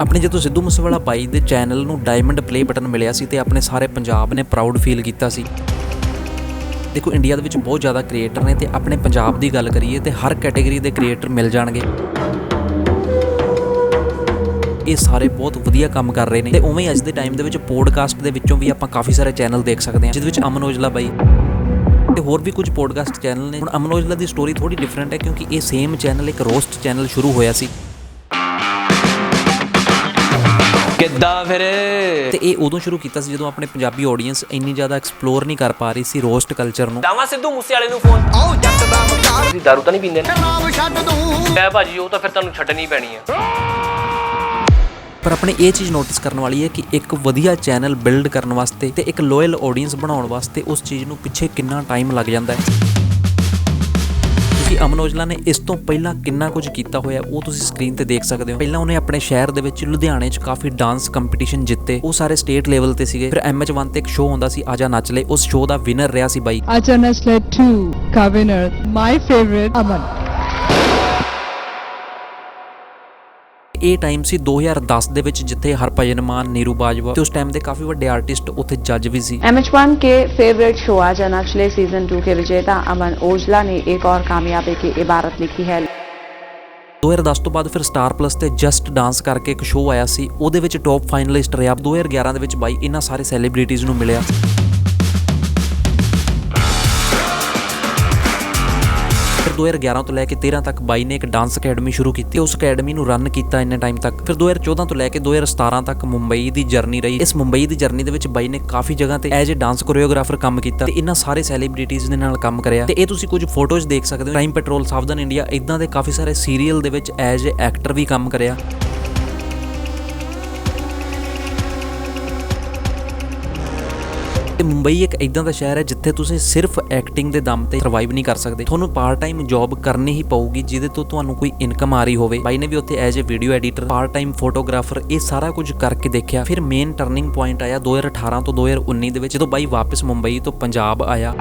ਆਪਣੇ ਜਦੋਂ ਸਿੱਧੂ ਮੂਸੇਵਾਲਾ ਬਾਈ ਦੇ ਚੈਨਲ ਨੂੰ ਡਾਇਮੰਡ ਪਲੇ ਬਟਨ ਮਿਲਿਆ ਸੀ ਤੇ ਆਪਣੇ ਸਾਰੇ ਪੰਜਾਬ ਨੇ ਪ੍ਰਾਊਡ ਫੀਲ ਕੀਤਾ ਸੀ। ਦੇਖੋ ਇੰਡੀਆ ਦੇ ਵਿੱਚ ਬਹੁਤ ਜ਼ਿਆਦਾ ਕ੍ਰੀਏਟਰ ਨੇ ਤੇ ਆਪਣੇ ਪੰਜਾਬ ਦੀ ਗੱਲ ਕਰੀਏ ਤੇ ਹਰ ਕੈਟਾਗਰੀ ਦੇ ਕ੍ਰੀਏਟਰ ਮਿਲ ਜਾਣਗੇ। ਇਹ ਸਾਰੇ ਬਹੁਤ ਵਧੀਆ ਕੰਮ ਕਰ ਰਹੇ ਨੇ ਤੇ ਉਵੇਂ ਹੀ ਅੱਜ ਦੇ ਟਾਈਮ ਦੇ ਵਿੱਚ ਪੋਡਕਾਸਟ ਦੇ ਵਿੱਚੋਂ ਵੀ ਆਪਾਂ ਕਾਫੀ ਸਾਰੇ ਚੈਨਲ ਦੇਖ ਸਕਦੇ ਹਾਂ, ਜਿਹਦੇ ਵਿੱਚ ਅਮਨ ਔਜਲਾ ਬਾਈ ਤੇ ਹੋਰ ਵੀ ਕੁਝ ਪੋਡਕਾਸਟ ਚੈਨਲ ਨੇ। ਹੁਣ ਅਮਨ ਔਜਲਾ ਦੀ ਸਟੋਰੀ ਥੋੜੀ ਡਿਫਰੈਂਟ ਹੈ ਕਿਉਂਕਿ ਇਹ ਸੇਮ ਚੈਨਲ ਇੱਕ ਰੋਸਟ ਚੈਨਲ ਸ਼ੁਰੂ ਹੋਇਆ ਸੀ। ਕਿੱਦਾਂ ਫਿਰ? ਤੇ ਇਹ ਉਦੋਂ ਸ਼ੁਰੂ ਕੀਤਾ ਸੀ ਜਦੋਂ ਆਪਣੇ ਪੰਜਾਬੀ ਆਡੀਅנס ਇੰਨੀ ਜ਼ਿਆਦਾ ਐਕਸਪਲੋਰ ਨਹੀਂ ਕਰ ਪਾ ਰਹੀ ਸੀ ਰੋਸਟ ਕਲਚਰ ਨੂੰ। ਦਾਵਾ ਸਿੱਧੂ ਮੂਸੇ ਵਾਲੇ ਨੂੰ ਫੋਨ ਆਓ ਜੱਟ ਦਾ ਮਕਾਰ ਤੁਸੀਂ दारू ਤਾਂ ਨਹੀਂ ਪੀਂਦੇ ਨਾ। ਨਾਮ ਛੱਡ ਦੂੰ। ਐ ਭਾਜੀ ਉਹ ਤਾਂ ਫਿਰ ਤੁਹਾਨੂੰ ਛੱਡਣੀ ਪੈਣੀ ਆ। ਪਰ ਆਪਣੇ ਇਹ ਚੀਜ਼ ਨੋਟਿਸ ਕਰਨ ਵਾਲੀ ਹੈ ਕਿ ਇੱਕ ਵਧੀਆ ਚੈਨਲ ਬਿਲਡ ਕਰਨ ਵਾਸਤੇ ਤੇ ਇੱਕ ਲੋਇਲ ਆਡੀਅנס ਬਣਾਉਣ ਵਾਸਤੇ ਉਸ ਚੀਜ਼ ਨੂੰ ਪਿੱਛੇ ਕਿੰਨਾ ਟਾਈਮ ਲੱਗ ਜਾਂਦਾ ਹੈ। ਅਮਨ ਔਜਲਾ ਨੇ ਇਸ ਤੋਂ ਪਹਿਲਾਂ ਕਿੰਨਾ ਕੁਝ ਕੀਤਾ ਹੋਇਆ ਉਹ ਤੁਸੀਂ ਸਕਰੀਨ ਤੇ ਦੇਖ ਸਕਦੇ ਹੋ। ਪਹਿਲਾਂ ਉਹਨੇ ਆਪਣੇ ਸ਼ਹਿਰ ਦੇ ਵਿੱਚ ਲੁਧਿਆਣੇ 'ਚ ਕਾਫੀ ਡਾਂਸ ਕੰਪੀਟੀਸ਼ਨ ਜਿੱਤੇ। ਉਹ ਸਾਰੇ ਸਟੇਟ ਲੈਵਲ ਤੇ ਸੀਗੇ। ਫਿਰ ਐਮਐਚ1 ਤੇ ਇੱਕ ਸ਼ੋਅ ਹੁੰਦਾ ਸੀ ਆਜਾ ਨੱਚ ਲੈ। ਉਸ ਸ਼ੋਅ ਦਾ ਵਿਨਰ ਰਿਹਾ ਸੀ ਬਾਈ। Achanas led to ka winner, my favorite, Aman. ਇਹ ਟਾਈਮ ਸੀ 2010 ਦੇ ਵਿੱਚ ਜਿੱਥੇ ਹਰਭਜਨ ਮਾਨ ਨੀਰੂ ਬਾਜਵਾ ਤੇ ਉਸ ਟਾਈਮ ਦੇ ਕਾਫੀ ਵੱਡੇ ਆਰਟਿਸਟ ਉੱਥੇ ਜੱਜ ਵੀ ਸੀ एम के फेवरेट शो आज नचले सीजन टू के विजेता अमन ओजला ने एक और कामयाबी की इबारत लिखी है 2010 ਤੋਂ ਬਾਅਦ ਫਿਰ ਸਟਾਰ ਪਲੱਸ ਤੇ ਜਸਟ ਡਾਂਸ ਕਰਕੇ ਇੱਕ ਸ਼ੋਅ ਆਇਆ ਸੀ ਉਹਦੇ ਵਿੱਚ ਟੌਪ ਫਾਈਨਲਿਸਟ ਰਿਹਾ 2011 ਦੇ ਵਿੱਚ ਬਾਈ ਇਹਨਾਂ ਸਾਰੇ ਸੈਲੀਬ੍ਰਿਟੀਜ਼ ਨੂੰ ਮਿਲਿਆ 2011 ਤੋਂ ਲੈ ਕੇ 13 ਤੱਕ ਬਾਈ ਨੇ ਇੱਕ ਡਾਂਸ ਅਕੈਡਮੀ ਸ਼ੁਰੂ ਕੀਤੀ। ਉਸ ਅਕੈਡਮੀ ਨੂੰ ਰਨ ਕੀਤਾ ਇੰਨੇ ਟਾਈਮ ਤੱਕ। ਫਿਰ 2014 ਤੋਂ ਲੈ ਕੇ 2017 ਤੱਕ ਮੁੰਬਈ ਦੀ ਜਰਨੀ ਰਹੀ। ਇਸ ਮੁੰਬਈ ਦੀ ਜਰਨੀ ਦੇ ਵਿੱਚ ਬਾਈ ਨੇ ਕਾਫੀ ਜਗ੍ਹਾ ਤੇ ਐਜ਼ ਅ ਡਾਂਸ ਕੋਰੀਓਗ੍ਰਾਫਰ ਕੰਮ ਕੀਤਾ ਤੇ ਇਹਨਾਂ ਸਾਰੇ ਸੈਲੀਬ੍ਰਿਟੀਜ਼ ਦੇ ਨਾਲ ਕੰਮ ਕਰਿਆ। ਤੇ ਇਹ ਤੁਸੀਂ ਕੁਝ ਫੋਟੋਜ਼ ਦੇਖ ਸਕਦੇ ਹੋ। ਟਾਈਮ ਪੈਟਰੋਲ ਸਾਵਧਾਨ ਇੰਡੀਆ ਇਦਾਂ ਦੇ ਕਾਫੀ ਸਾਰੇ ਸੀਰੀਅਲ ਦੇ ਵਿੱਚ ਐਜ਼ ਅ ਐਕਟਰ ਵੀ ਕੰਮ ਕਰਿਆ। ਤੇ ਮੁੰਬਈ ਇੱਕ ਇਦਾਂ ਦਾ ਸ਼ਹਿਰ ਹੈ ਜਿੱਥੇ ਤੁਸੀਂ ਸਿਰਫ ਐਕਟਿੰਗ ਦੇ ਦਮ ਤੇ ਸਰਵਾਈਵ ਨਹੀਂ ਕਰ ਸਕਦੇ ਤੁਹਾਨੂੰ ਪਾਰਟ ਟਾਈਮ ਜੌਬ ਕਰਨੀ ਹੀ ਪਊਗੀ ਜਿਹਦੇ ਤੋਂ ਤੁਹਾਨੂੰ ਕੋਈ ਇਨਕਮ ਆ ਰਹੀ ਹੋਵੇ ਬਾਈ ਨੇ ਵੀ ਉੱਥੇ as a video editor part time photographer ਇਹ ਸਾਰਾ ਕੁਝ ਕਰਕੇ ਦੇਖਿਆ ਫਿਰ ਮੇਨ ਟਰਨਿੰਗ ਪੁਆਇੰਟ ਆਇਆ 2018 ਤੋਂ 2019 ਦੇ ਵਿੱਚ ਜਦੋਂ ਬਾਈ ਵਾਪਸ ਮੁੰਬਈ ਤੋਂ ਪੰਜਾਬ ਆਇਆ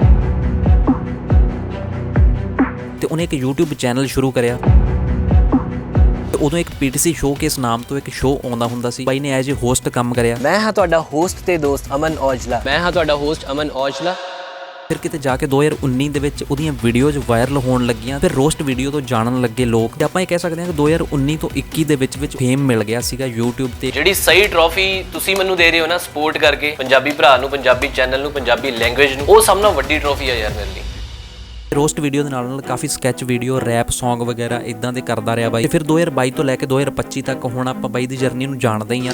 ਤੇ ਉਹਨੇ ਇੱਕ YouTube ਚੈਨਲ ਸ਼ੁਰੂ ਕਰਿਆ ਉਦੋਂ ਇੱਕ ਪੀਟੀਸੀ ਸ਼ੋਕੇਸ ਨਾਮ ਤੋਂ ਇੱਕ ਸ਼ੋਅ ਆਉਂਦਾ ਹੁੰਦਾ ਸੀ। ਬਾਈ ਨੇ ਐਜ਼ ਅ ਹੋਸਟ ਕੰਮ ਕਰਿਆ। ਮੈਂ ਹਾਂ ਤੁਹਾਡਾ ਹੋਸਟ ਤੇ ਦੋਸਤ ਅਮਨ ਔਜਲਾ। ਮੈਂ ਹਾਂ ਤੁਹਾਡਾ ਹੋਸਟ ਅਮਨ ਔਜਲਾ। ਫਿਰ ਕਿਤੇ ਜਾ ਕੇ 2019 ਦੇ ਵਿੱਚ ਉਹਦੀਆਂ ਵੀਡੀਓਜ਼ ਵਾਇਰਲ ਹੋਣ ਲੱਗੀਆਂ ਫਿਰ ਰੋਸਟ ਵੀਡੀਓ ਤੋਂ ਜਾਣਨ ਲੱਗੇ ਲੋਕ। ਤੇ ਆਪਾਂ ਇਹ ਕਹਿ ਸਕਦੇ ਹਾਂ ਕਿ 2019 ਤੋਂ 21 ਦੇ ਵਿੱਚ ਵਿੱਚ ਫੇਮ ਮਿਲ ਗਿਆ ਸੀਗਾ YouTube ਤੇ। ਜਿਹੜੀ ਸਹੀ ਟਰੋਫੀ ਤੁਸੀਂ ਮੈਨੂੰ ਦੇ ਰਹੇ ਹੋ ਨਾ ਸਪੋਰਟ ਕਰਕੇ ਪੰਜਾਬੀ ਭਰਾ ਨੂੰ ਪੰਜਾਬੀ ਚੈਨਲ ਨੂੰ ਪੰਜਾਬੀ ਲੈਂਗੁਏਜ ਨੂੰ ਉਹ ਸਭ ਨਾਲੋਂ ਵੱਡੀ ਟਰੋਫੀ ਹੈ ਯਾਰ ਮੇਰੇ ਲਈ। ਰੋਸਟ ਵੀਡੀਓ ਦੇ ਨਾਲ ਨਾਲ ਕਾਫੀ ਸਕੈਚ ਵੀਡੀਓ ਰੈਪ Song ਵਗੈਰਾ ਇਦਾਂ ਦੇ ਕਰਦਾ ਰਿਹਾ ਬਾਈ। ਤੇ ਫਿਰ 2022 ਤੋਂ ਲੈ ਕੇ 2025 ਤੱਕ ਹੁਣ ਆਪਾਂ ਬਾਈ ਦੀ ਜਰਨੀ ਨੂੰ ਜਾਣਦੇ ਹੀ ਆ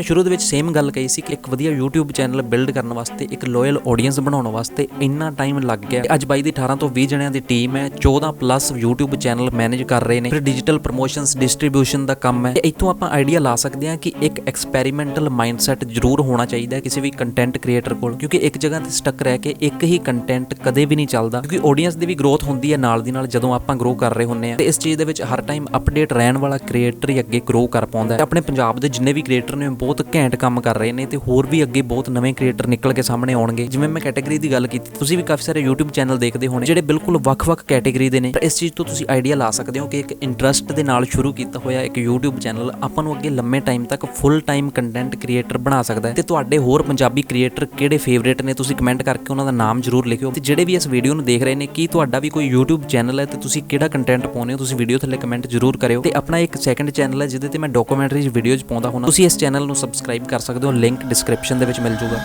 ਮੈਂ ਸ਼ੁਰੂ ਦੇ ਵਿੱਚ ਸੇਮ ਗੱਲ ਕਹੀ ਸੀ ਕਿ ਇੱਕ ਵਧੀਆ YouTube ਚੈਨਲ ਬਿਲਡ ਕਰਨ ਵਾਸਤੇ, ਇੱਕ ਲੋਇਲ ਆਡੀਅנס ਬਣਾਉਣ ਵਾਸਤੇ ਇੰਨਾ ਟਾਈਮ ਲੱਗ ਗਿਆ। ਅੱਜ ਬਾਈ ਦੀ 18 ਤੋਂ 20 ਜਣਿਆਂ ਦੀ ਟੀਮ ਹੈ 14 ਪਲੱਸ YouTube ਚੈਨਲ ਮੈਨੇਜ ਕਰ ਰਹੇ ਨੇ। ਫਿਰ ਡਿਜੀਟਲ ਪ੍ਰੋਮੋਸ਼ਨਸ ਡਿਸਟ੍ਰੀਬਿਊਸ਼ਨ ਦਾ ਕੰਮ ਹੈ। ਇੱਥੋਂ ਆਪਾਂ ਆਈਡੀਆ ਲਾ ਸਕਦੇ ਹਾਂ ਕਿ ਇੱਕ ਐਕਸਪੈਰੀਮੈਂਟਲ ਮਾਈਂਡਸੈਟ ਜ਼ਰੂਰ ਹੋਣਾ ਚਾਹੀਦਾ ਕਿਸੇ ਵੀ ਕੰਟੈਂਟ ਕ੍ਰੀਏਟਰ ਕੋਲ, ਕਿਉਂਕਿ ਇੱਕ ਜਗ੍ਹਾ ਤੇ ਸਟਕ ਰਹਿ ਕੇ ਇੱਕ ਹੀ ਕੰਟੈਂਟ ਕਦੇ ਵੀ ਨਹੀਂ ਚੱਲਦਾ। ਕਿਉਂਕਿ ਆਡੀਅנס ਦੀ ਵੀ ਗਰੋਥ ਹੁੰਦੀ ਹੈ ਨਾਲ ਦੀ ਨਾਲ ਜਦੋਂ ਆਪਾਂ ਗਰੋ ਕਰ ਰਹੇ ਹੁੰਨੇ ਆ ਤੇ ਇਸ ਚੀਜ਼ ਦੇ ਵਿੱਚ ਹਰ ਟਾਈਮ ਅਪਡੇਟ ਰਹਿਣ ਵਾਲਾ ਕ੍ਰੀਏਟਰ ਹੀ ਅੱਗੇ ਗਰੋ ਕਰ ਪਾਉਂਦਾ ਹੈ। ਆਪਣੇ ਪੰਜਾਬ ਦੇ ਜਿੰਨੇ ਵੀ ਕ੍ਰੀਏਟਰ ਨੇ ਬਹੁਤ ਘੈਂਟ ਕੰਮ ਕਰ ਰਹੇ ਨੇ ਤੇ ਹੋਰ ਵੀ ਅੱਗੇ ਬਹੁਤ ਨਵੇਂ ਕ੍ਰੀਏਟਰ ਨਿਕਲ ਕੇ ਸਾਹਮਣੇ ਆਉਣਗੇ। ਜਿਵੇਂ ਮੈਂ ਕੈਟਾਗਰੀ ਦੀ ਗੱਲ ਕੀਤੀ, ਤੁਸੀਂ ਵੀ ਕਾਫੀ ਸਾਰੇ YouTube ਚੈਨਲ ਦੇਖਦੇ ਹੋਣੇ ਜਿਹੜੇ ਬਿਲਕੁਲ ਵੱਖ-ਵੱਖ ਕੈਟਾਗਰੀ ਦੇ ਨੇ। ਇਸ ਚੀਜ਼ ਤੋਂ ਤੁਸੀਂ ਆਈਡੀਆ ਲਾ ਸਕਦੇ ਹੋ ਕਿ ਇੱਕ ਇੰਟਰਸਟ ਦੇ ਨਾਲ ਸ਼ੁਰੂ ਕੀਤਾ ਹੋਇਆ ਇੱਕ YouTube ਚੈਨਲ ਆਪਾਂ ਨੂੰ ਅੱਗੇ ਲੰਮੇ ਟਾਈਮ ਤੱਕ ਫੁੱਲ ਟਾਈਮ ਕੰਟੈਂਟ ਕ੍ਰੀਏਟਰ ਬਣਾ ਸਕਦਾ ਹੈ। ਤੇ ਤੁਹਾਡੇ ਹੋਰ ਪੰਜਾਬੀ ਕ੍ਰੀਏਟਰ ਕਿਹੜੇ ਫੇਵਰੇਟ ਨੇ, ਤੁਸੀਂ ਕਮੈਂਟ ਕਰਕੇ ਉਹਨਾਂ ਦਾ ਨਾਮ ਜ਼ਰੂਰ ਲਿਖਿਓ। ਤੇ ਜਿਹੜੇ ਵੀ ਇਸ ਵੀਡੀਓ ਨੂੰ ਦੇਖ ਰਹੇ ਨੇ, ਕੀ ਤੁਹਾਡਾ ਵੀ ਕੋਈ YouTube ਚੈਨਲ ਹੈ ਤੇ ਤੁਸੀਂ ਕਿਹੜਾ ਕੰਟੈਂਟ ਪਾਉਂਦੇ ਹੋ, ਤੁਸੀਂ ਵੀਡੀਓ ਥੱਲੇ ਕਮੈਂਟ ਜ਼ਰੂਰ ਕਰਿਓ। ਤੇ ਆਪਣਾ ਇੱਕ ਸੈਕੰਡ ਚੈਨਲ ਹੈ ਜਿਹਦੇ ਤੇ ਮੈਂ ਡਾਕੂਮੈਂਟਰੀਜ਼ ਵੀਡੀਓਜ਼ ਪਾਉਂਦਾ ਹੁੰਦਾ। ਤੁਸੀਂ ਇਸ ਚੈਨਲ ਨੂੰ ਸਬਸਕ੍ਰਾਈਬ ਕਰ ਸਕਦੇ ਹੋ ਲਿੰਕ ਡਿਸਕ੍ਰਿਪਸ਼ਨ ਦੇ ਵਿੱਚ ਮਿਲ ਜੂਗਾ।